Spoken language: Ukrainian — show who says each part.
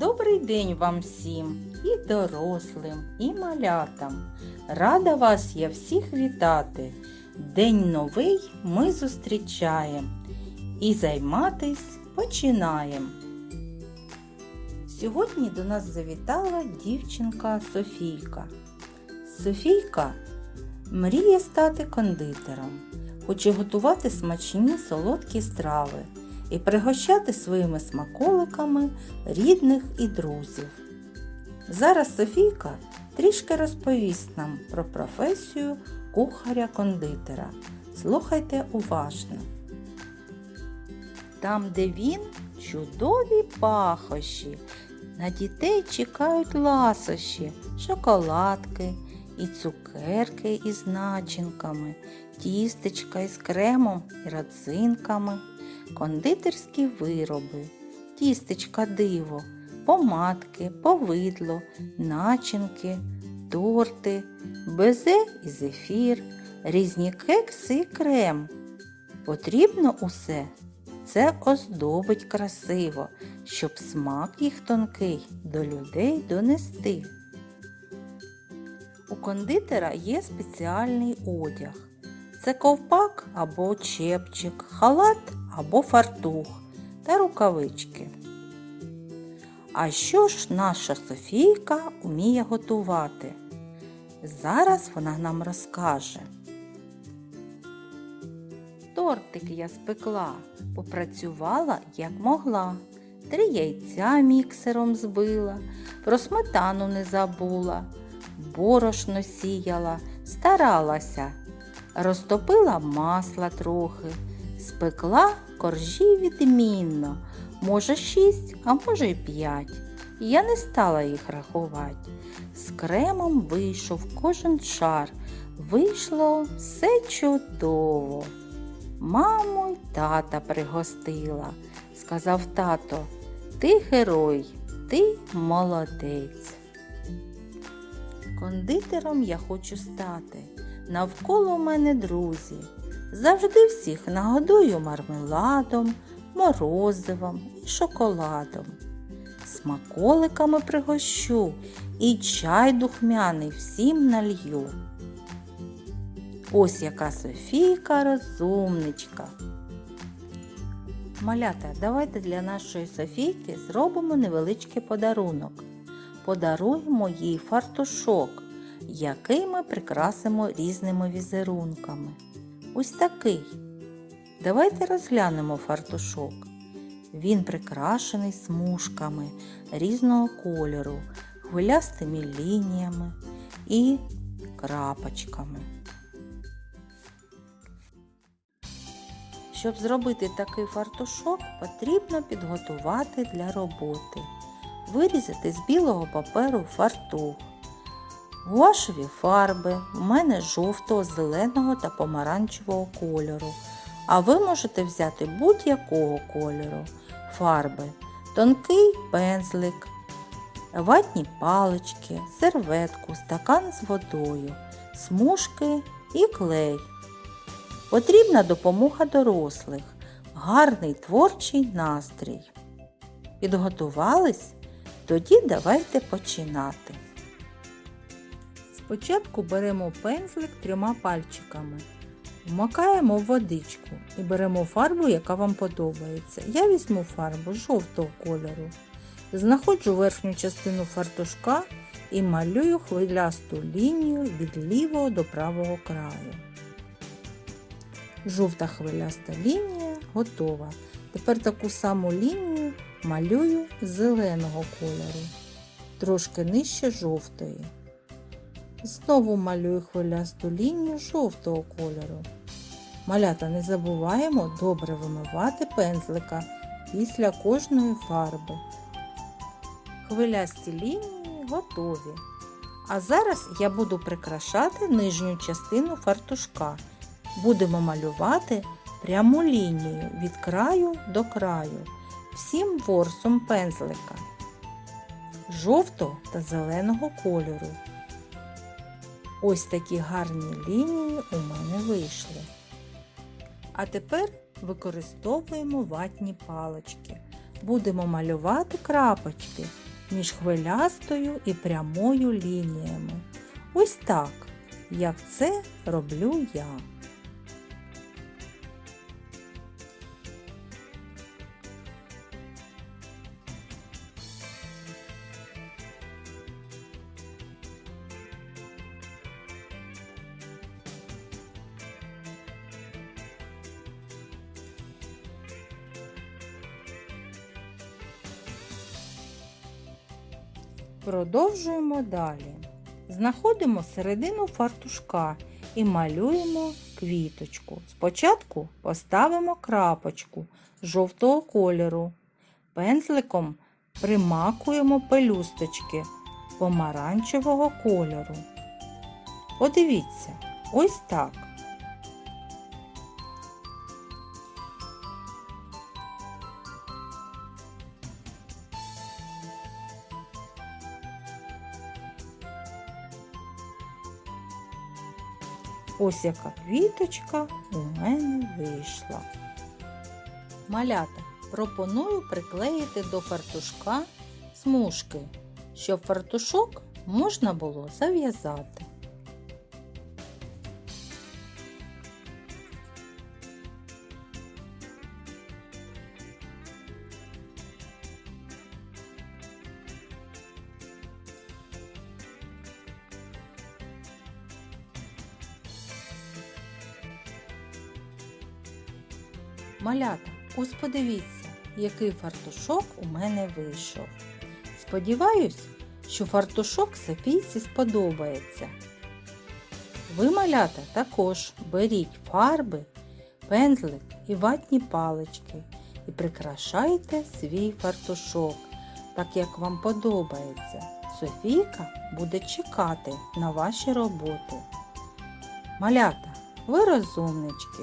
Speaker 1: Добрий день вам всім, і дорослим, і малятам. Рада вас я всіх вітати. День новий ми зустрічаємо і займатись починаємо. Сьогодні до нас завітала дівчинка Софійка. Софійка мріє стати кондитером, хоче готувати смачні солодкі страви і пригощати своїми смаколиками рідних і друзів. Зараз Софійка трішки розповість нам про професію кухаря-кондитера. Слухайте уважно. Там, де він, чудові пахощі. На дітей чекають ласощі, шоколадки і цукерки із начинками, тістечка із кремом і родзинками, кондитерські вироби, тістечка диво, помадки, повидло, начинки, торти, безе і зефір, різні кекси і крем. Потрібно усе це оздобить красиво, щоб смак їх тонкий до людей донести. У кондитера є спеціальний одяг. Це ковпак або чепчик, халат або фартух та рукавички. А що ж наша Софійка вміє готувати? Зараз вона нам розкаже. Тортик я спекла, попрацювала як могла. Три яйця міксером збила, про сметану не забула, борошно сіяла, старалася, розтопила масла трохи, спекла коржі відмінно, може шість, а може й п'ять. Я не стала їх рахувати. З кремом вийшов кожен шар. Вийшло все чудово. Маму й тата пригостила. Сказав тато, ти герой, ти молодець. Кондитером я хочу стати. Навколо мене друзі. Завжди всіх нагодую мармеладом, морозивом і шоколадом. Смаколиками пригощу і чай духмяний всім налью. Ось яка Софійка розумничка. Малята, давайте для нашої Софійки зробимо невеличкий подарунок. Подаруємо їй фартушок, який ми прикрасимо різними візерунками. Ось такий. Давайте розглянемо фартушок. Він прикрашений смужками різного кольору, хвилястими лініями і крапочками. Щоб зробити такий фартушок, потрібно підготувати для роботи. Вирізати з білого паперу фартух. Гуашеві фарби, у мене жовтого, зеленого та помаранчевого кольору. А ви можете взяти будь-якого кольору фарби, тонкий пензлик, ватні палички, серветку, стакан з водою, смужки і клей. Потрібна допомога дорослих, гарний творчий настрій. Підготувались? Тоді давайте починати. Спочатку беремо пензлик трьома пальчиками, вмакаємо в водичку і беремо фарбу, яка вам подобається. Я візьму фарбу жовтого кольору. Знаходжу верхню частину фартушка і малюю хвилясту лінію від лівого до правого краю. Жовта хвиляста лінія готова. Тепер таку саму лінію малюю зеленого кольору, трошки нижче жовтої. Знову малюю хвилясту лінію жовтого кольору. Малята не забуваємо добре вимивати пензлика після кожної фарби. Хвилясті лінії готові. А зараз я буду прикрашати нижню частину фартушка. Будемо малювати пряму лінію від краю до краю, всім ворсом пензлика, жовтого та зеленого кольору. Ось такі гарні лінії у мене вийшли. А тепер використовуємо ватні палочки. Будемо малювати крапочки між хвилястою і прямою лініями. Ось так, як це роблю я. Продовжуємо далі. Знаходимо середину фартушка і малюємо квіточку. Спочатку поставимо крапочку жовтого кольору. Пензликом примакуємо пелюсточки помаранчевого кольору. Подивіться, ось так. Ось яка квіточка у мене вийшла. Малята, пропоную приклеїти до фартушка смужки, щоб фартушок можна було зав'язати. Малята, ось подивіться, який фартушок у мене вийшов. Сподіваюсь, що фартушок Софійці сподобається. Ви, малята, також беріть фарби, пензлик і ватні палички і прикрашайте свій фартушок, так як вам подобається. Софійка буде чекати на ваші роботи. Малята, ви розумнички.